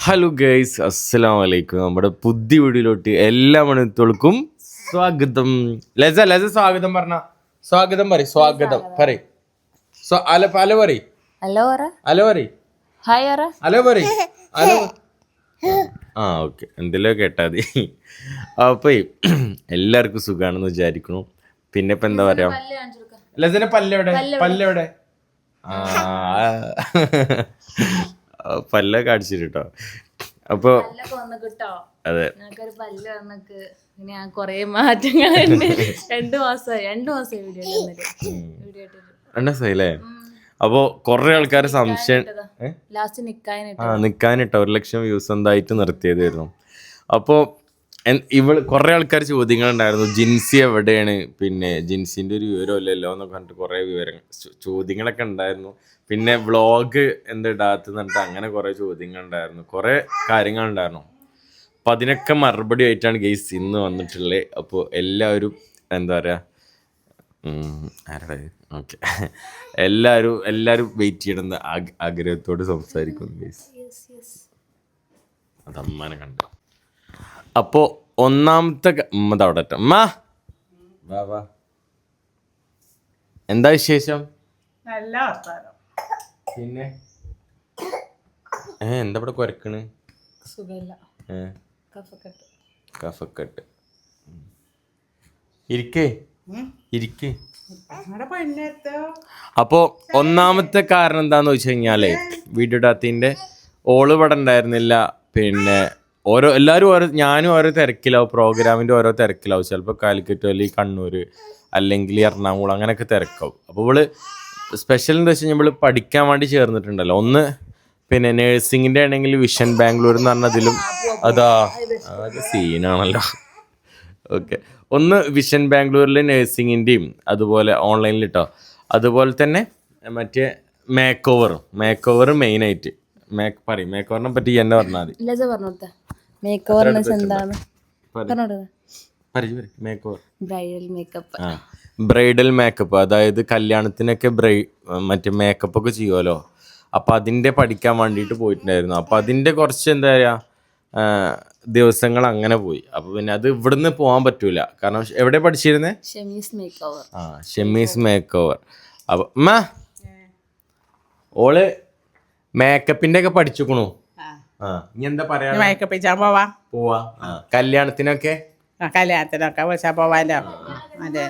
Hello guys അസ്സലാം വലൈക്കും നമ്മുടെ പുതിയ വീഡിയോയിലോട്ട് എല്ലാ മണിത്തോൾക്കും സ്വാഗതം. ലജ ലജ സ്വാഗതം പറഞ്ഞ. സ്വാഗതം പറ സ്വാഗതം. പറ അല അല പറ ഹലോ അല പറ ഹായ് അല പറ അല ആ ഓക്കെ. എന്തെല്ലോ കേട്ടാ മതി. അപ്പൊ എല്ലാവർക്കും സുഖാണെന്ന് വിചാരിക്കണു പിന്നെ ഇപ്പൊ എന്താ പറയാ? ലജന പല്ലെവിടെ. പല്ലെവിടെ? ആ. പല്ല കാണിച്ചിട്ട് കേട്ടോ അപ്പൊ അതെ. ഞങ്ങൾക്കൊരു പല്ല് വന്നിക്ക്. പിന്നെ ഞാൻ കൊറേ രണ്ട് മാസമായി രണ്ട് മാസമായി വീഡിയോ വീഡിയോ രണ്ടാ സൈലേ അപ്പോ കൊറേ ആൾക്കാർ സംശയം ലാസ്റ്റ് നിക്കാനിട്ട ഒരു ലക്ഷം വ്യൂസ് എന്തായിട്ട് നിർത്തിയതായിരുന്നു. അപ്പോ എൻ- കുറേ ആൾക്കാർ ചോദ്യങ്ങൾ ഉണ്ടായിരുന്നു ജിൻസി എവിടെയാണ്? പിന്നെ ജിൻസിന്റെ ഒരു വിവരമില്ലല്ലോ എന്നൊക്കെ പറഞ്ഞിട്ട് കുറെ വിവരങ്ങൾ ചോദ്യങ്ങളൊക്കെ ഉണ്ടായിരുന്നു. പിന്നെ വ്ളോഗ് എന്താ ഇടാത്ത പറഞ്ഞിട്ട് അങ്ങനെ കുറെ ചോദ്യങ്ങൾ ഉണ്ടായിരുന്നു കുറെ കാര്യങ്ങൾ ഉണ്ടായിരുന്നു അപ്പൊ അതിനൊക്കെ മറുപടി ആയിട്ടാണ് ഗെയ്സ് ഇന്ന് വന്നിട്ടുള്ളത് അപ്പോൾ എല്ലാവരും എന്താ പറയാ ഉം, ആരെടാ ഓക്കെ എല്ലാവരും എല്ലാവരും വെയിറ്റ് ചെയ്യണമെന്ന് ആഗ്- ആഗ്രഹത്തോട് സംസാരിക്കുന്നു ഗെയ്സ് അതമ്മാനെ കണ്ടു. അപ്പോ ഒന്നാമത്തെ അവിടെ എത്താം. വാ വാ. എന്താ വിശേഷം? നല്ല വർത്താനം. പിന്നെ? ഏ എന്താ ഇവിടെ കുരക്കണ്? സുഖമില്ല കഫക്കെട്ട്. കഫക്കെട്ട്. ഇരിക്കേ. ഇരിക്കേ. അപ്പോ അപ്പോൾ ഒന്നാമത്തെ കാരണം എന്താന്ന് വെച്ച് കഴിഞ്ഞാലേ വീഡിയോ ഇടാത്തതിന്റെ ഓൾ ഇവിടെ ഉണ്ടായിരുന്നില്ല പിന്നെ ഓരോ എല്ലാവരും ഓരോ ഞാനും ഓരോ തിരക്കിലാവും പ്രോഗ്രാമിന്റെ ഓരോ തിരക്കിലാവും. ചിലപ്പോൾ കാലിക്കറ്റ് അല്ലെങ്കിൽ കണ്ണൂർ അല്ലെങ്കിൽ എറണാകുളം അങ്ങനെയൊക്കെ തിരക്കാവും. അപ്പോൾ ഇവൾ സ്പെഷ്യൽ എന്താ വെച്ച് കഴിഞ്ഞാൽ ഇവൾ പഠിക്കാൻ വേണ്ടി ചേർന്നിട്ടുണ്ടല്ലോ. ഒന്ന് പിന്നെ നേഴ്സിങ്ങിന്റെ ആണെങ്കിൽ വിഷൻ ബാംഗ്ലൂർ എന്ന് പറഞ്ഞതിലും അതാ അതൊക്കെ സീനാണല്ലോ ഓക്കെ ഒന്ന് വിഷൻ ബാംഗ്ലൂരിൽ നേഴ്സിങ്ങിന്റെയും അതുപോലെ ഓൺലൈനിൽ കേട്ടോ അതുപോലെ തന്നെ മറ്റേ മേക്ക് മേക്കോവർ മേക്ക് ഓവർ മെയിനായിട്ട് മേക്ക് പറയും മേക്ക് ഓവറിനെ പറ്റി എന്നെ പറഞ്ഞാൽ മതി. മേക്ക് എന്താണ്? ബ്രൈഡൽ മേക്കപ്പ് ആ. ബ്രൈഡൽ മേക്കപ്പ് അതായത് കല്യാണത്തിനൊക്കെ ബ്രൈ മറ്റേ മേക്കപ്പ് ഒക്കെ ചെയ്യുമല്ലോ അപ്പൊ അതിന്റെ പഠിക്കാൻ വേണ്ടിയിട്ട് പോയിട്ടുണ്ടായിരുന്നു. അപ്പൊ അതിന്റെ കുറച്ച് എന്താ പറയാ ദിവസങ്ങൾ അങ്ങനെ പോയി. അപ്പൊ പിന്നെ അത് ഇവിടുന്ന് പോകാൻ പറ്റൂല. കാരണം എവിടെ പഠിച്ചിരുന്നേ? ഷെമീസ് മേക്ക് ഓവർ ആ ഷെമീസ് മേക്ക് ഓവർ അപ്പൊ അമ്മ ഓൾ മേക്കപ്പിന്റെ ഒക്കെ പഠിച്ചുക്കണു. ഇനി എന്താ പറയാ മയക്കപ്പിച്ചാൻ പോവാ. പോവാ കല്യാണത്തിനൊക്കെ? ആ കല്യാണത്തിനൊക്കെ വിളിച്ചാ പോവാലോ. അതെ.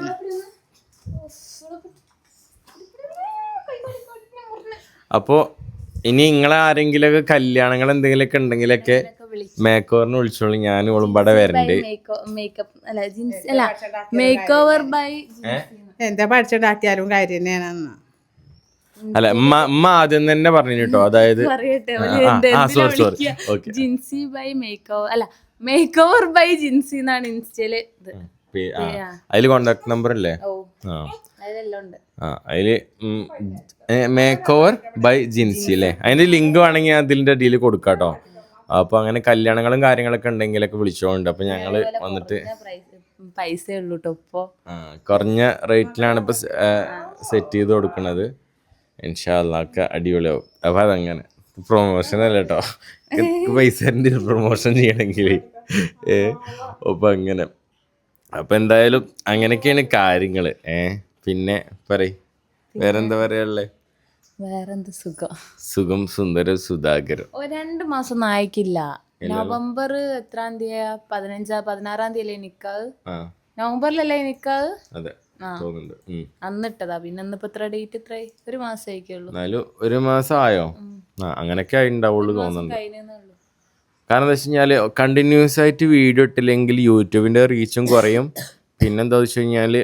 അപ്പോ ഇനി നിങ്ങളെ ആരെങ്കിലൊക്കെ കല്യാണങ്ങൾ എന്തെങ്കിലുമൊക്കെ ഉണ്ടെങ്കിലൊക്കെ മേക്ക് ഓവറിന് വിളിച്ചോളൂ. ഞാൻ ഉളുമ്പടെ വരണ്ട്. മേക്കപ്പ് അല്ല ജീൻസ് അല്ല മേക്ക് ബൈ എന്താ പഠിച്ചിട്ടാക്കിയാലും കാര്യം തന്നെയാണെന്ന് അല്ല ഉമ്മ ഉമ്മ ആദ്യം തന്നെ പറഞ്ഞു കേട്ടോ. അതായത് sorry sorry okay Jincy by make over അല്ല മേക്ക് ഓവർ ബൈ ജിൻസി എന്നാണ് ഇൻസ്റ്റയിൽ ഇത്. അതിൽ കോണ്ടാക്ട് നമ്പർ അല്ലേ അതിൽ മേക്ക് ഓവർ ബൈ ജിൻസി അല്ലേ അതിന്റെ ലിങ്ക് വേണമെങ്കിൽ അതിന്റെ അടിയിൽ കൊടുക്കാട്ടോ അപ്പൊ അങ്ങനെ കല്യാണങ്ങളും കാര്യങ്ങളൊക്കെ ഉണ്ടെങ്കിലൊക്കെ വിളിച്ചോണ്ട് അപ്പൊ ഞങ്ങൾ വന്നിട്ട് പൈസ ഉള്ളൂ കേട്ടോ ഇപ്പൊ. കുറഞ്ഞ റേറ്റിലാണ് ഇപ്പൊ സെറ്റ് ചെയ്ത് കൊടുക്കുന്നത് ഇൻഷാല്ലൊക്കെ അടിപൊളിയാവും. അപ്പം അതങ്ങനെ. പ്രൊമോഷൻ അല്ല കേട്ടോ പൈസ പ്രൊമോഷൻ ചെയ്യണമെങ്കിൽ അപ്പൊ അങ്ങനെ. അപ്പം എന്തായാലും അങ്ങനെയൊക്കെയാണ് കാര്യങ്ങൾ ഏ പിന്നെ പറയ്. വേറെന്താ പറയാനുള്ളത് വേറെന്ത് സുഖം? സുഖം സുന്ദര സുധാകരം ഒരു രണ്ട് മാസം നായിക്കില്ല നവംബർ എത്രാം തീയതി? പതിനഞ്ചാ പതിനാറാം തീയതി അല്ലേ നിക്കാവ് നവംബറിലല്ലേ നിക്കാവ് അതെ. തോന്നുന്നുണ്ട്. അന്നിട്ടതാ? പിന്നെ ഇന്നിപ്പോ എത്ര ഡേറ്റ് എത്ര ഒരു മാസം ആയിക്കുള്ളൂ എന്നാലും ഒരു മാസം ആയോ ആ അങ്ങനെയൊക്കെ ആയിണ്ടാവുള്ളൂ തോന്നുന്നുണ്ട്. കാരണം എന്താ വെച്ച് കഴിഞ്ഞാൽ കണ്ടിന്യൂസ് ആയിട്ട് വീഡിയോ ഇട്ടില്ലെങ്കിൽ യൂട്യൂബിന്റെ റീച്ചും കുറയും. പിന്നെന്താ വെച്ച് കഴിഞ്ഞാൽ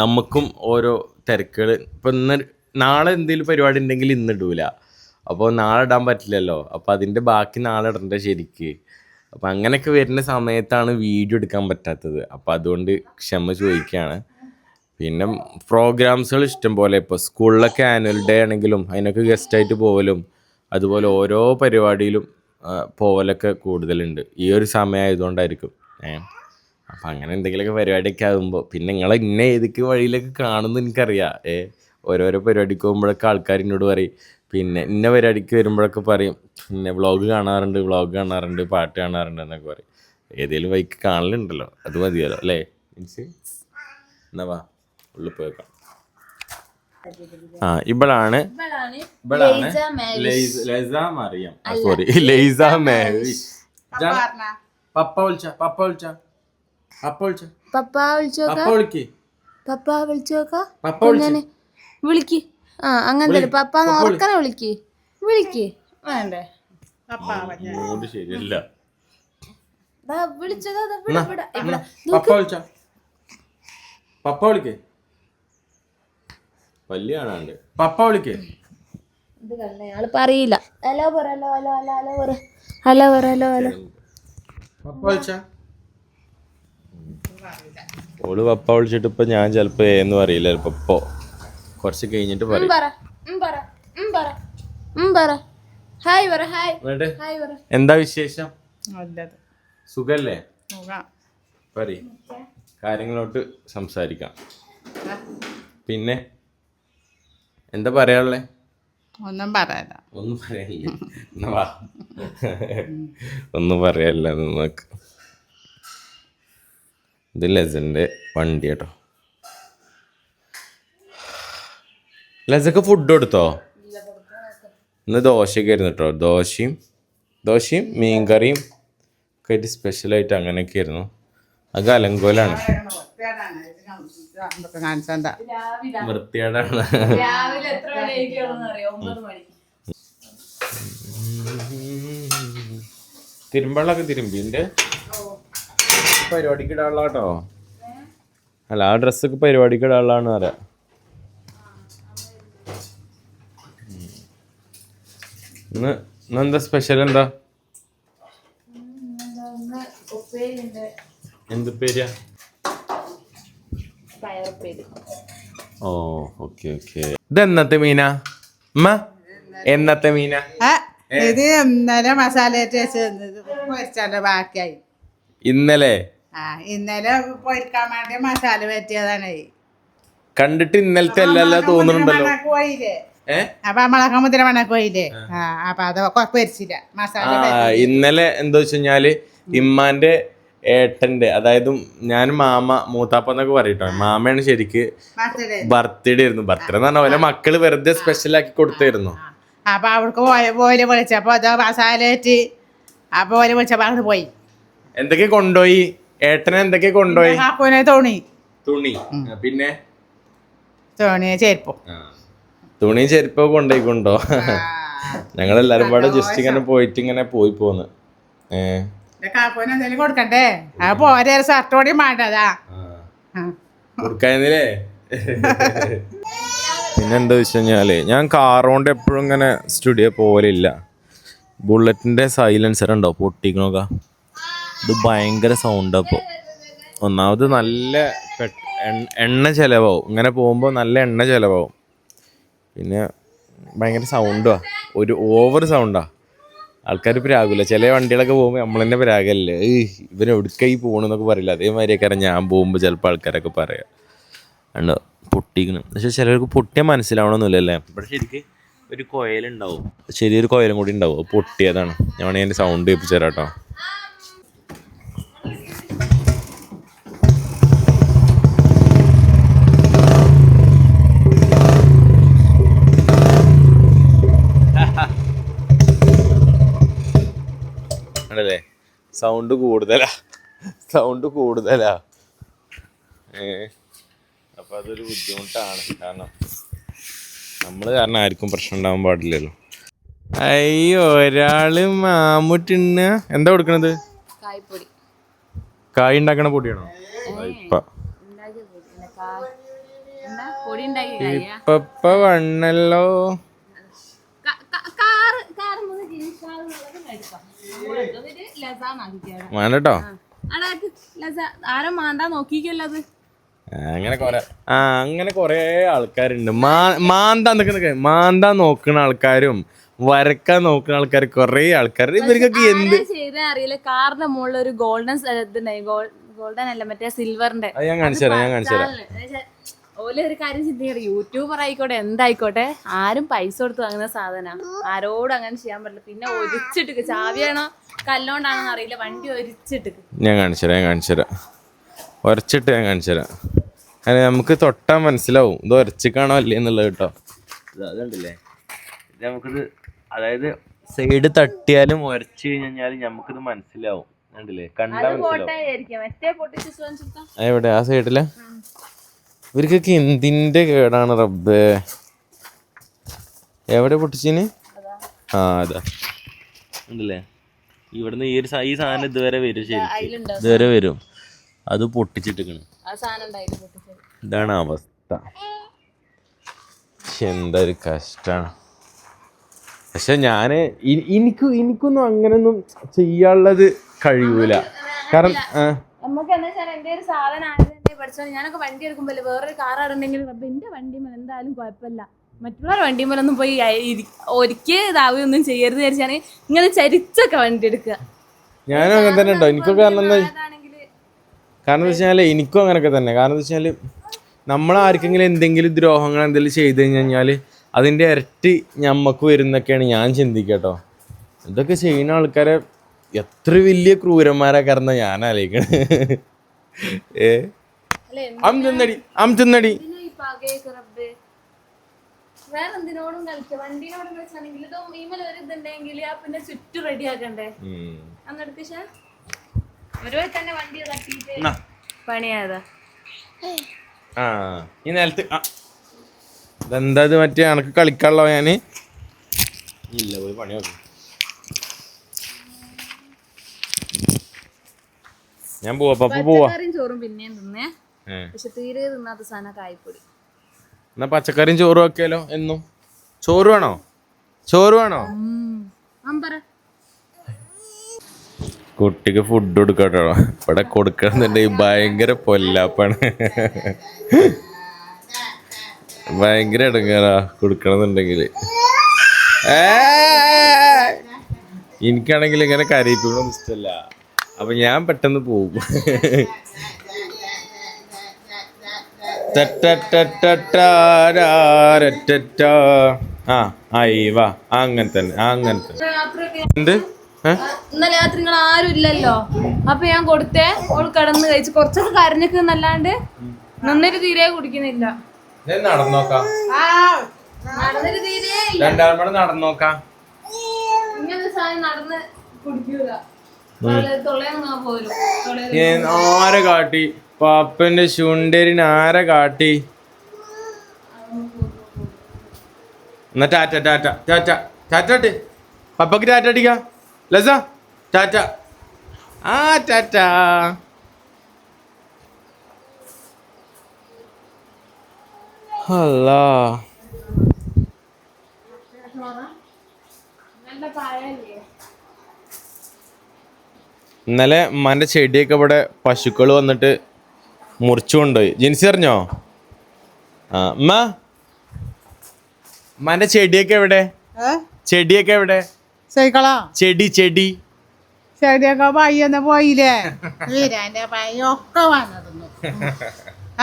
നമുക്കും ഓരോ തിരക്കുകൾ ഇപ്പം ഇന്ന് നാളെ എന്തെങ്കിലും പരിപാടി ഉണ്ടെങ്കിൽ ഇന്ന് ഇടൂല. അപ്പോൾ നാളെ ഇടാൻ പറ്റില്ലല്ലോ. അപ്പോൾ അതിന്റെ ബാക്കി നാളെ ഇടണ്ട ശരിക്ക്? അപ്പോൾ അങ്ങനെയൊക്കെ വരുന്ന സമയത്താണ് വീഡിയോ എടുക്കാൻ പറ്റാത്തത്. അപ്പം അതുകൊണ്ട് ക്ഷമ ചോദിക്കുകയാണ്. പിന്നെ പ്രോഗ്രാംസുകൾ ഇഷ്ടം പോലെ. ഇപ്പോൾ സ്കൂളിലൊക്കെ ആനുവൽ ഡേ ആണെങ്കിലും അതിനൊക്കെ ഗസ്റ്റായിട്ട് പോകലും അതുപോലെ ഓരോ പരിപാടിയിലും പോകലൊക്കെ കൂടുതലുണ്ട്. ഈ ഒരു സമയമായതുകൊണ്ടായിരിക്കും. ഏ അപ്പം അങ്ങനെ എന്തെങ്കിലുമൊക്കെ പരിപാടിയൊക്കെ ആകുമ്പോൾ പിന്നെ നിങ്ങൾ ഇന്ന ഏതൊക്കെ വഴിയിലൊക്കെ കാണുമെന്ന് എനിക്കറിയാം. ഏ ഓരോരോ പരിപാടിക്ക് പോകുമ്പോഴൊക്കെ ആൾക്കാർ പറയും പിന്നെ ഇന്ന പരിപാടിക്ക് വരുമ്പോഴൊക്കെ പറയും പിന്നെ വ്ളോഗ് കാണാറുണ്ട് വ്ളോഗ് കാണാറുണ്ട് പാട്ട് കാണാറുണ്ട് എന്നൊക്കെ പറയും. ഏതെങ്കിലും വൈക്ക് കാണലുണ്ടല്ലോ അത് മതിയല്ലോ അല്ലേ? മീൻസ് എന്നാ വാ ഉള്ളിൽ പോയേക്കാം ആ ഇവളാണ് ഇവളാണ് ലൈസ മറിയം. സോറി ലൈസ മാവിഷ് പപ്പ വിളിച്ച പപ്പ വിളിച്ച പപ്പ വിളിച്ച. പപ്പ വിളിച്ചോക്ക? പപ്പ വിളിച്ചോക്ക? പപ്പ വിളിക്ക്. ആ അങ്ങനത്തെ പപ്പാന്ന് ഓർക്കനെ വിളിക്ക്. വിളിക്ക്. വേണ്ടേ? മൂഡ് ശരിയല്ല. വിളിച്ചതാ. പപ്പ വിളിച്ച? പപ്പ വിളിക്ക്. പപ്പ വിളിക്ക്. ഇത് ആൾ പറയില്ല. ഹലോ പറ ഹലോ ഹലോ ഹലോ ഹലോ പറ. ഹലോ പറ ഹലോ ഹലോ. പപ്പ വിളിച്ച? ഓൾ പപ്പ വിളിച്ചിട്ട് ഇപ്പൊ ഞാൻ ചെലപ്പോ എന്ന് പറയില്ല ചെലപ്പോ കുറച്ച് കഴിഞ്ഞിട്ട് പറയും. എന്താ വിശേഷം? സുഖല്ലേ? സുഖം. പറ കാര്യങ്ങളോട്ട് സംസാരിക്കാം. പിന്നെ? എന്താ പറയാനുള്ളേ? ഒന്നും പറയാല്ല ഒന്നും പറയാനില്ല. ഒന്നും പറയാനില്ല നമുക്ക്. ഇത് ലെസന്റെ വണ്ടി കേട്ടോ. ലസക്ക് ഫുഡ് കൊടുത്തോ? ഇന്ന് ദോശയൊക്കെ ആയിരുന്നു കേട്ടോ ദോശയും ദോശയും മീൻകറിയും ഒക്കെ ആയിട്ട് സ്പെഷ്യലായിട്ട് അങ്ങനെയൊക്കെ ആയിരുന്നു. അത് അലങ്കോലാണ്. വൃത്തിയാടാണ് തിരുമ്പളൊക്കെ തിരുമ്പി. എന്റെ പരിപാടിക്ക് ഇടാനുള്ള കേട്ടോ. അല്ല ആ ഡ്രസ്സൊക്കെ പരിപാടിക്ക് ഇടാനുള്ളതാണ് പറയാം. ഇന്ന് ഇന്ന് എന്താ സ്പെഷ്യൽ എന്താ? എന്ത് പേരാ? ഓ ഓക്കെ ഓക്കെ. ഇത് എന്നത്തെ മീന? അമ്മ എന്നത്തെ മീന? ഇത് ഇന്നലെ മസാല പൊരിച്ചാണ്ട് ബാക്കിയായി. ഇന്നലെ? ആ ഇന്നലെ പൊരിക്കാൻ വേണ്ടി മസാല പറ്റിയതാണ്. കണ്ടിട്ട് ഇന്നലത്തെ അല്ലല്ല തോന്നുന്നുണ്ടല്ലോ. പോയില്ലേ? അപ്പൊ നമ്മളൊക്കെ മുദ്ര മണക്ക് പോയില്ലേ ആ അപ്പൊ അത് കൊ- പൊരിച്ചില്ല മസാല ആ ഇന്നലെ എന്താ വെച്ച് കഴിഞ്ഞാൽ ഇമ്മാന്റെ ഏട്ടന്റെ അതായത് ഞാൻ മാമ മൂത്താപ്പ എന്നൊക്കെ പറയട്ടോ. മാമയാണ് ശരിക്ക് ബർത്ത്ഡേ. ആയിരുന്നു. ബർത്ത്ഡേ എന്ന് പറഞ്ഞ മക്കൾ വെറുതെ സ്പെഷ്യൽ ആക്കി കൊടുത്തായിരുന്നു. അപ്പൊ അവർക്ക് പോയ വിളിച്ചപ്പോ അതോ മസാലേറ്റ് അപ്പൊ ഓൽ വിളിച്ചപ്പോ അങ്ങോട്ട് പോയി. എന്തൊക്കെ കൊണ്ടുപോയി ഏട്ടനെ എന്തൊക്കെ കൊണ്ടുപോയി തുണി. തോണി. പിന്നെ? തുണി ചേർപ്പും ആ. തുണിയും ചെരുപ്പൊക്കെ ഞങ്ങൾ എല്ലാരും പാടെ ജസ്റ്റ് ഇങ്ങനെ പോയിട്ട് ഇങ്ങനെ പോയി പോന്ന്. കൊടുക്കണ്ടേ? അപ്പൊ ഓരോ ഷർട്ട് കൂടി ആ. ആ. കൊടുക്കായിരുന്നില്ലേ പിന്നെ വെച്ച് കഴിഞ്ഞാൽ ഞാൻ കാറുകൊണ്ട് എപ്പോഴും ഇങ്ങനെ സ്റ്റുഡിയോ പോലില്ല ബുള്ളറ്റിന്റെ സൈലൻസർ ഉണ്ടോ? പൊട്ടിക്കണോക്ക. ഇത് ഭയങ്കര സൗണ്ട് അപ്പോൾ ഒന്നാമത് നല്ല എണ്ണ- എണ്ണ ചിലവാവും. ഇങ്ങനെ പോകുമ്പോൾ നല്ല എണ്ണ ചിലവാവും. പിന്നെ ഭയങ്കര സൗണ്ടാ ഒരു ഓവർ സൗണ്ടാ ആൾക്കാർ പ്രാകില്ല ചില വണ്ടികളൊക്കെ പോകുമ്പോൾ നമ്മൾ തന്നെ പ്രാഗല്ലേ ഏയ് ഇവൻ എവിടേക്കായി പോകണമെന്നൊക്കെ പറയില്ല. അതേമാതിരിയൊക്കെ ഞാൻ പോകുമ്പോൾ ചിലപ്പോൾ ആൾക്കാരൊക്കെ പറയാം. ഉണ്ട് പൊട്ടിക്കണം. പക്ഷെ ചിലർക്ക് പൊട്ടിയാൽ മനസ്സിലാവണമെന്നില്ലല്ലേ ഇവിടെ ശരിക്ക് ഒരു കോയലുണ്ടാവും. ചെറിയൊരു കോയലും കൂടി ഉണ്ടാവും. പൊട്ടിയതാണ്. ഞാൻ വേണമെങ്കിൽ അതിന്റെ സൗണ്ട് കേൾപ്പിച്ചു തരാം കേട്ടോ ആണല്ലേ? സൗണ്ട് കൂടുതലാ. സൗണ്ട് കൂടുതലാ. ഏ. അപ്പോൾ അതൊരു ബുദ്ധിമുട്ടാണ്. കാരണം നമ്മൾ കാരണം ആർക്കും പ്രശ്നം ഉണ്ടാവാൻ പാടില്ലല്ലോ. അയ്യോ ഒരാൾ മാമുട്ടിണ്ണ. എന്താ കൊടുക്കണത്? കായ് ഉണ്ടാക്കണ പൊടിയാണോ? ഇപ്പ വണ്ണല്ലോ. കാറ് കാറ് മൂന്ന് ജീൻസ് കാറ് എന്നുള്ളത് എടുക്കാം നമ്മളെടുത്തത് ലസാന്നാക്കിയാണ് വേണ്ട കേട്ടോ അടാക്ക് ലസ ആരോ മാന്താ നോക്കിക്കല്ലോ അത്? അങ്ങനെ കൊറേ ആ അങ്ങനെ കൊറേ ആൾക്കാരുണ്ട്. മാന്താ നിക്കുന്ന നിൽക്കുന്ന മാന്താ നോക്കുന്ന ആൾക്കാരും വരക്കാൻ നോക്കുന്ന ആൾക്കാർ കൊറേ ആൾക്കാർ ഇവർക്കൊക്കെ എന്ത് അറിയില്ല. കാറിന്റെ മുകളിൽ ഒരു ഗോൾഡൻ ഗോൾഡൻ അല്ല മറ്റേ സിൽവറിന്റെ. അത് ഞാൻ കാണിച്ചു തരാം ഞാൻ കാണിച്ചു തരാം. ഓൽ ഒരു കാര്യം ചിന്തിക്കട്ടെ? യൂട്യൂബർ ആയിക്കോട്ടെ എന്തായിക്കോട്ടെ ആരും പൈസ കൊടുത്ത് വാങ്ങുന്ന സാധന. ആരോടും അങ്ങനെ ചെയ്യാൻ പറ്റില്ല. പിന്നെ ഒരിച്ചിട്ട് ചാവിയാണോ കല്ലോണ്ടാണോ അറിയില്ല. വണ്ടി ഒരിച്ചിട്ട് ഞാൻ കാണിച്ചുതരാം ഞാൻ കാണിച്ചുതരാം ഒരച്ചിട്ട് ഞാൻ കാണിച്ചുതരാം അങ്ങനെ നമുക്ക് തൊട്ടാൽ മനസ്സിലാവും. ഇത് ഒരച്ചിക്കാണോ അല്ലേ എന്നുള്ളത് കേട്ടോ. ഇത് അതുണ്ടല്ലേ നമുക്കിത് അതായത് സൈഡ് തട്ടിയാലും ഒരച്ച് കഴിഞ്ഞാൽ നമുക്കിത് മനസ്സിലാവും. കണ്ടില്ലേ? കണ്ടാ മനസ്സിലാവും. എവിടെ? ആ സൈഡിലെ ഇവർക്കൊക്കെ എന്തിന്റെ കേടാണ് റബ്ബേ? എവിടെ പൊട്ടിച്ചിന്? ആ അതാ. ഉണ്ടല്ലേ? ഇവിടുന്ന് ഈ ഒരു ഈ സാധനം ഇതുവരെ വരും ശരി ഇതുവരെ വരും. അത് പൊട്ടിച്ചിട്ടിക്കണ് ഇതാണ് അവസ്ഥ. പക്ഷെ എന്തൊരു ഒരു കഷ്ടാണ്. പക്ഷെ ഞാൻ എനിക്ക് എനിക്കൊന്നും അങ്ങനൊന്നും ചെയ്യാനുള്ളത് കഴിയൂല. കാരണം ആ, നമുക്ക് എന്താ വെച്ചാൽ എന്റെ ഒരു സാധനം ആയതെന്നെ പഠിച്ചോ ഞാനൊക്കെ വണ്ടി എടുക്കുമ്പോൾ വേറൊരു റബ്ബ് എന്റെ വണ്ടി മേലെ എന്തായാലും കുഴപ്പമില്ല. മറ്റുള്ളവരുടെ വണ്ടി മേലൊന്നും പോയി ഒരിക്കൽ ഇതാവുകയൊന്നും ചെയ്യരുത് വിചാരിച്ചാണ് ഇങ്ങനെ ചരിച്ചൊക്കെ വണ്ടി എടുക്കുക ഞാനും അങ്ങനെ തന്നെ ഉണ്ടോ? എനിക്കൊക്കെ കാരണം കാരണം എന്താ വെച്ചാൽ എനിക്കും അങ്ങനെയൊക്കെ തന്നെ. കാരണം എന്താ വെച്ചാൽ നമ്മൾ ആർക്കെങ്കിലും എന്തെങ്കിലും ദ്രോഹങ്ങൾ എന്തെങ്കിലും ചെയ്ത് കഴിഞ്ഞാൽ അതിന്റെ ഇരട്ടി ഞമ്മക്ക് വരുന്നൊക്കെയാണ് ഞാൻ ചിന്തിക്കട്ടോ ഇതൊക്കെ ചെയ്യുന്ന ആൾക്കാരെ എത്ര വലിയ ക്രൂരന്മാരാ കാരണം ഞാൻ ആലോചിക്കണേ? ഏ? അം തിന്നടി അം വണ്ടിനോടും ഇതോ ഒരു ഇതുണ്ടെങ്കിൽ ആ പിന്നെ ചുറ്റും റെഡി ആക്കണ്ടേ? ഉം. അന്നെടുക്ക് ഒരു തന്നെ വണ്ടി തട്ടിയിട്ട് എന്നാ. പണിയായതാ. ആ ഈ നിലത്ത് ആ. ഇതെന്താ ഇത് മറ്റേ? എനക്ക് കളിക്കാനുള്ള ഞാൻ ഇല്ല പോയി പണി നോക്കും ഞാൻ പോവാ പപ്പ പോവാ. ചോറും പിന്നെയും തിന്നേ. പക്ഷെ തീരെ തിന്നാത്ത സാധനം കായ്പൊടി എന്നാ പച്ചക്കറിയും ചോറും ആക്കിയാലോ എന്നും? ചോറ് വേണോ? ചോറ് വേണോ? കുട്ടിക്ക് ഫുഡ് കൊടുക്കട്ടോ. ഇവിടെ കൊടുക്കണമെന്നുണ്ടെങ്കിൽ ഭയങ്കര പൊല്ലാപ്പാണ്. ഭയങ്കര ഇടങ്ങാറാ കൊടുക്കണമെന്നുണ്ടെങ്കിൽ എനിക്കാണെങ്കിൽ ഇങ്ങനെ കരയിപ്പിക്കണമെന്ന് ഇഷ്ടമല്ല അപ്പൊ ഞാൻ പെട്ടെന്ന് പോകും. ആ ആയി വാ. അങ്ങനെ തന്നെ അങ്ങനെ തന്നെ. എന്ത്? ഇന്നലെ രാത്രി നിങ്ങൾ ആരും ഇല്ലല്ലോ. അപ്പൊ ഞാൻ കൊടുത്തേ. ഓൾ കിടന്ന് കഴിച്ച് കുറച്ചൊക്കെ കരഞ്ഞൊക്കെ നല്ലാണ്ട് നന്നൊരു തീരെ കുടിക്കുന്നില്ല. ഞാൻ നടന്നോക്കാം. ആ നടന്നിട്ട് തീരെ ഇല്ല. രണ്ടാം കൂടെ നടന്നോക്കാം. ഇങ്ങനത്തെ സാധനം നടന്ന് കുടിക്കൂല. തൊള്ളയൊന്നും പോലും തൊള്ളയിൽ ഏ, ആരെ കാട്ടി? പപ്പന്റെ ശുണ്ടരിന് ആരെ കാട്ടി? എന്നാ ടാറ്റ ടാറ്റ ടാറ്റ ടാറ്റ പപ്പക്ക് ടാറ്റ അടിക്ക. ലസ ടാറ്റ. ആ ടാറ്റ. അല്ല ഇന്നലെ ഉമ്മാന്റെ ചെടിയൊക്കെ ഇവിടെ പശുക്കൾ വന്നിട്ട് മുറിച്ചു കൊണ്ടുപോയി ജിൻസി അറിഞ്ഞോ? ആ ഉമ്മ. ഉമ്മാന്റെ ചെടിയൊക്കെ എവിടെ? ചെടിയൊക്കെ എവിടെ? സൈക്കിളോ? ചെടി ചെടി. ചെടിയൊക്കെ പയ്യൊന്ന് പോയില്ലേ? വീരാന്റെ പയ്യൊക്കെ വന്നിരുന്നു.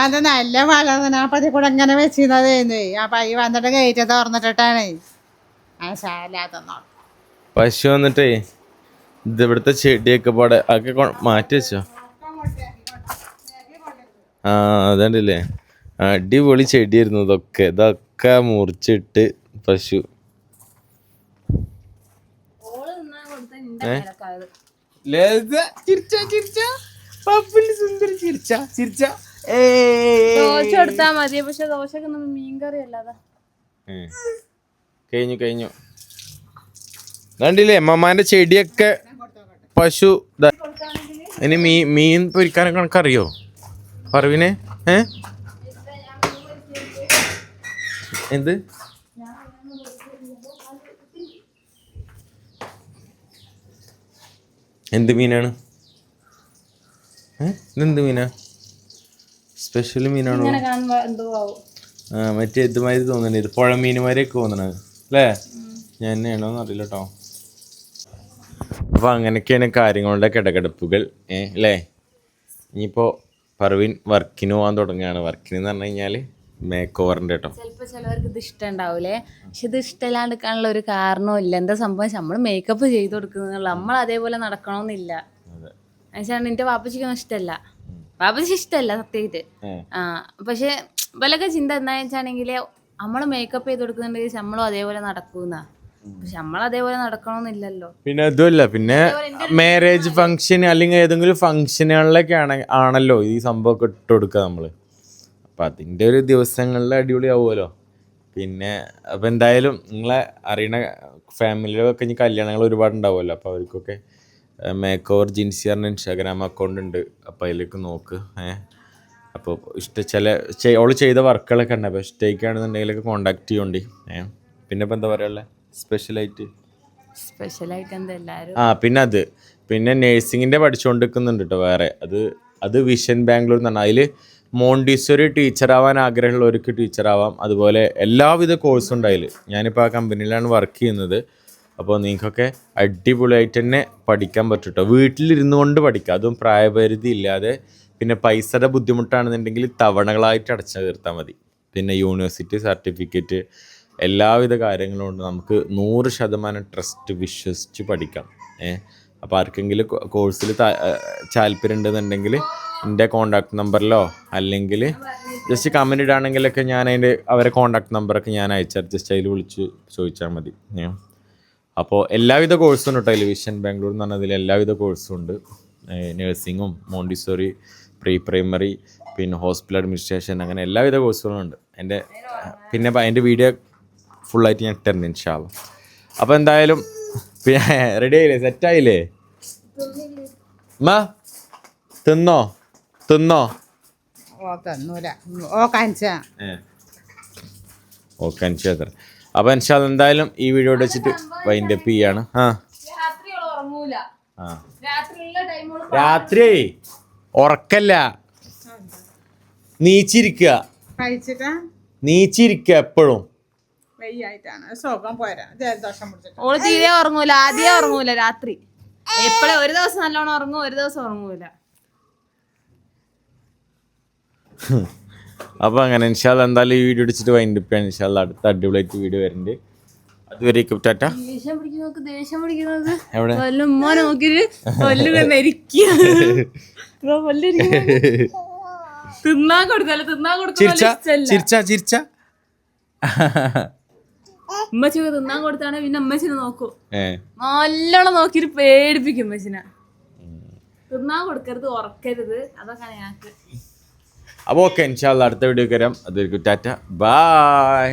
അത് നല്ല വളർന്നു അപ്പൊ അതിൽ കൂടെ ഇങ്ങനെ വെച്ചിരുന്നതേന്ന്. ആ പയ്യ വന്നിട്ട് ഗേറ്റ് തുറന്നിട്ടിട്ടാണ്. ആ ശാലാതെന്നോ പശു വന്നിട്ടേ ഇത് ഇവിടുത്തെ ചെടിയൊക്കെ പാടെ ഒക്കെ മാറ്റി വെച്ചോ. ആ അതുണ്ടല്ലേ? അടിപൊളി ചെടിയായിരുന്നു ഇതൊക്കെ. ഇതൊക്കെ മുറിച്ചിട്ട് പശു. ഓൾ തിന്നാൻ കൊടുത്ത നിന്റെ മേലക്കായത് ചിരിച്ച ചിരിച്ച. പപ്പിന് സുന്ദരി ചിരിച്ച ചിരിച്ച. ദോശ എടുത്താ മതി. പക്ഷെ ദോശക്ക് ഒന്നും മീൻകറി അല്ലാതാ. കഴിഞ്ഞു കഴിഞ്ഞു. കണ്ടില്ലേ അമ്മമാന്റെ ചെടിയൊക്കെ പശു ദാ. ഇനി മീൻ പൊരിക്കാനൊക്കെ കണക്കറിയോ പറവിനെ ഏ? എന്ത്? എന്ത് മീനാണ്? ഇതെന്ത് മീനാ? സ്പെഷ്യൽ മീനാണോ? ആ മറ്റേ ഇതുമാതിരി തോന്നുന്നുണ്ട്. ഇത് പുഴ മീനുമാരെയൊക്കെ തോന്നണത് അല്ലേ ഞാൻ തന്നെയാണോന്ന് അറിയില്ല കേട്ടോ അപ്പൊ അങ്ങനെയൊക്കെയാണ് കാര്യങ്ങളുടെ കിടകിടപ്പുകൾ ഏ അല്ലേ? ഇനിയിപ്പോ പർവീൻ വർക്കിന് പോകാൻ തുടങ്ങുകയാണ്. വർക്കിന് എന്ന് പറഞ്ഞു കഴിഞ്ഞാൽ മേക്ക് ഓവറിന്റെ കേട്ടോ ചിലപ്പോൾ ചിലവർക്ക് ഇത് ഇഷ്ടം ഉണ്ടാവൂലേ പക്ഷെ ഇത് ഇഷ്ടമില്ലാണ്ടിരിക്കാനുള്ള ഒരു കാരണവും ഇല്ല എന്താ സംഭവം നമ്മൾ മേക്കപ്പ് ചെയ്ത് കൊടുക്കുന്നുള്ള നമ്മൾ അതേപോലെ നടക്കണമെന്നില്ല എന്നുവെച്ചാൽ നിന്റെ വാപ്പച്ചിക്കൊന്നും ഇഷ്ടമല്ല വാപ്പച്ചി ഇഷ്ടമല്ല സത്യമായിട്ട്. ആ പക്ഷെ ഇവലൊക്കെ ചിന്ത എന്താണെന്ന് വെച്ചാണെങ്കിൽ നമ്മൾ മേക്കപ്പ് ചെയ്ത് കൊടുക്കുന്നുണ്ടെങ്കിൽ നമ്മളും അതേപോലെ നടക്കൂന്നാ. പക്ഷെ നമ്മൾ അതേപോലെ നടക്കണമെന്നില്ലല്ലോ പിന്നെ അതുമല്ല പിന്നെ മാരേജ് ഫംഗ്ഷൻ അല്ലെങ്കിൽ ഏതെങ്കിലും ഫംഗ്ഷനുകളിലൊക്കെ ആണ് ആണല്ലോ ഈ സംഭവമൊക്കെ ഇട്ട് കൊടുക്കുക നമ്മൾ അപ്പം അതിന്റെ ഒരു ദിവസങ്ങളിൽ അടിപൊളിയാവുമല്ലോ. പിന്നെ അപ്പം എന്തായാലും നിങ്ങളെ അറിയണ ഫാമിലിയിലൊക്കെ ഇനി കല്യാണങ്ങൾ ഒരുപാട് ഉണ്ടാവുമല്ലോ അപ്പോൾ അവർക്കൊക്കെ മേക്ക് ഓവർ ജിൻസിയറിന് ഇൻസ്റ്റാഗ്രാം അക്കൗണ്ട് ഉണ്ട്. അപ്പോൾ അതിലേക്ക് നോക്ക് ഏഹ്. അപ്പോൾ ഇഷ്ട ചില ഓൾ ചെയ്ത വർക്കുകളൊക്കെ ഉണ്ട്. അപ്പോൾ ഇഷ്ടമായിക്കാണെന്നുണ്ടെങ്കിലൊക്കെ കോണ്ടാക്ട് ചെയ്യോണ്ടി ഏഹ്. പിന്നെ ഇപ്പം എന്താ പറയുക സ്പെഷ്യലായിട്ട്? സ്പെഷ്യലായിട്ട് എന്താ എല്ലാവരും? ആ പിന്നെ അത്. പിന്നെ നേഴ്സിങ്ങിന്റെ പഠിച്ചുകൊണ്ടിരിക്കുന്നുണ്ട് കേട്ടോ വേറെ. അത് അത് വിഷൻ ബാംഗ്ലൂർ എന്ന് പറഞ്ഞാൽ അതിൽ മോണ്ടിസോറി ടീച്ചറാവാൻ ആഗ്രഹമുള്ളവർക്ക് ടീച്ചറാവാം. അതുപോലെ എല്ലാവിധ കോഴ്സും ഉണ്ട് അതിൽ ഞാനിപ്പോൾ ആ കമ്പനിയിലാണ് വർക്ക് ചെയ്യുന്നത്. അപ്പോൾ നിങ്ങൾക്കൊക്കെ അടിപൊളിയായിട്ട് തന്നെ പഠിക്കാൻ പറ്റും കേട്ടോ വീട്ടിലിരുന്നു കൊണ്ട് പഠിക്കാം. അതും പ്രായപരിധി ഇല്ലാതെ പിന്നെ പൈസയുടെ ബുദ്ധിമുട്ടാണെന്നുണ്ടെങ്കിൽ തവണകളായിട്ട് അടച്ചു തീർത്താൽ മതി. പിന്നെ യൂണിവേഴ്സിറ്റി സർട്ടിഫിക്കറ്റ് എല്ലാവിധ കാര്യങ്ങളും ഉണ്ട്. നമുക്ക് നൂറ് ശതമാനം ട്രസ്റ്റ് വിശ്വസിച്ച് പഠിക്കാം. ഏ? അപ്പോൾ ആർക്കെങ്കിലും കോഴ്സിൽ താല്പര്യം ഉണ്ടെന്നുണ്ടെങ്കിൽ എന്റെ കോണ്ടാക്ട് നമ്പറിലോ അല്ലെങ്കിൽ ജസ്റ്റ് കമന്റ് ഇടാണെങ്കിലൊക്കെ ഞാൻ അതിന്റെ അവരെ കോണ്ടാക്ട് നമ്പറൊക്കെ ഞാൻ അയച്ചാൽ ജസ്റ്റ് അതിൽ വിളിച്ച് ചോദിച്ചാൽ മതി. അപ്പോൾ എല്ലാവിധ കോഴ്സും ഉണ്ട് കേട്ടോ. വിഷൻ ബാംഗ്ലൂർ എന്ന് പറഞ്ഞതിൽ എല്ലാവിധ കോഴ്സും ഉണ്ട്. നേഴ്സിങ്ങും മോണ്ടിസോറി പ്രീ പ്രൈമറി പിന്നെ ഹോസ്പിറ്റൽ അഡ്മിനിസ്ട്രേഷൻ അങ്ങനെ എല്ലാവിധ കോഴ്സുകളും ഉണ്ട്. എന്റെ പിന്നെ അതിന്റെ വീഡിയോ ഫുള്ളായിട്ട് ഞാൻ ടെൻ ഇൻഷാല്ല അപ്പോൾ എന്തായാലും പിന്നെ റെഡി ആയില്ലേ? സെറ്റായില്ലേ മാ തിന്നോ? തിന്നോ? ഓക്കെ അത്ര അപ്പോൾ ഇൻഷാല്ല എന്തായാലും ഈ വീഡിയോ വെച്ചിട്ട് വൈൻഡ് അപ്പ് ചെയ്യാണ്. ആ. രാത്രി ഉറങ്ങൂല. ആ. രാത്രിയുള്ള ടൈമുകൾ രാത്രി? ഉറക്കല്ല. നീച്ചിരിക്കുക നീച്ചിരിക്കുക എപ്പോഴും. വെയ്യായിട്ടാണ്. സുഖം പോരാ. ജലദോഷം പിടിച്ചിട്ട്. ഓൾ തീരെ ഉറങ്ങൂല. ആദ്യം ഉറങ്ങൂല രാത്രി. എപ്പോഴും ഒരു ദിവസം നല്ലോണം ഉറങ്ങും ഒരു ദിവസം ഉറങ്ങൂല. അപ്പോൾ അങ്ങനെ ഇൻഷാല്ല എന്തായാലും ഈ വീഡിയോ അടിച്ചിട്ട് വൈൻഡ് അപ്പ് ചെയ്യാൻ ഇൻഷാല്ല അടുത്ത അടിപൊളിയായിട്ട് വീഡിയോ വരുന്നുണ്ട് അതുവരേക്കും ടാറ്റ. തിന്നാൻ തിന്നാൻ ചിരിച്ച? ചിരിച്ച? ഉമ്മച്ചൊക്കെ തിന്നാൻ കൊടുത്താണ് പിന്നെ അമ്മച്ചിനെ നോക്കൂ. നല്ലോണം നോക്കിയിട്ട് പേടിപ്പിക്കും അമ്മച്ചിനെ തിന്നാൻ കൊടുക്കരുത് ഉറക്കരുത്. അതൊക്കെയാണ് ഞങ്ങൾക്ക് അപ്പോൾ ഓക്കെ ഇൻഷാല്ല അടുത്ത വീഡിയോ കരാം അതുവരെക്കും ടാറ്റ. ബായ്